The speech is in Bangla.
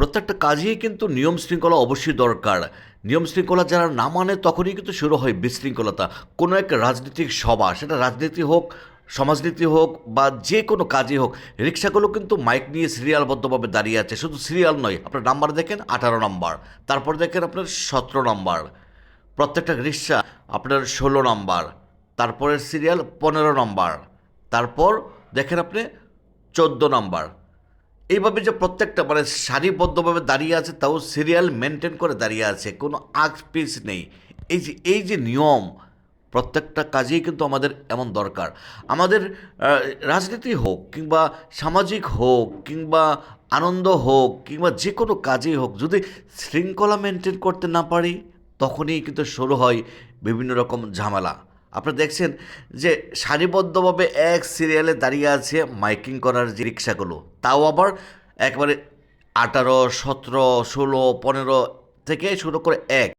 প্রত্যেকটা কাজেই কিন্তু নিয়ম শৃঙ্খলা অবশ্যই দরকার। নিয়ম শৃঙ্খলা যারা না মানে তখনই কিন্তু শুরু হয় বিশৃঙ্খলতা। কোনো এক রাজনৈতিক সভা, সেটা রাজনীতি হোক, সমাজনীতি হোক বা যে কোনো কাজই হোক, রিক্সাগুলো কিন্তু মাইক নিয়ে সিরিয়ালবদ্ধভাবে দাঁড়িয়ে আছে। শুধু সিরিয়াল নয়, আপনার নাম্বার দেখেন, আঠারো নাম্বার। তারপর দেখেন আপনার সতেরো নাম্বার। প্রত্যেকটা রিক্সা আপনার ষোলো নাম্বার। তারপরের সিরিয়াল পনেরো নাম্বার। তারপর দেখেন আপনি চোদ্দ নাম্বার। এইভাবে যে প্রত্যেকটা মানে সারিবদ্ধভাবে দাঁড়িয়ে আছে, তাও সিরিয়াল মেনটেন করে দাঁড়িয়ে আছে, কোনো আগ পিস নেই। এই যে এই যে নিয়ম, প্রত্যেকটা কাজেই কিন্তু আমাদের এমন দরকার। আমাদের রাজনীতি হোক, কিংবা সামাজিক হোক, কিংবা আনন্দ হোক, কিংবা যে কোনো কাজেই হোক, যদি শৃঙ্খলা মেনটেন করতে না পারি, তখনই কিন্তু শুরু হয় বিভিন্ন রকম ঝামেলা। আপনি দেখছেন যে সারিবদ্ধভাবে এক সিরিয়ালে দাঁড়িয়ে আছে মাইকিং করার যে রিক্সাগুলো, তাও আবার একবারে আঠারো, সতেরো, ষোলো, পনেরো থেকে শুরু করে এক।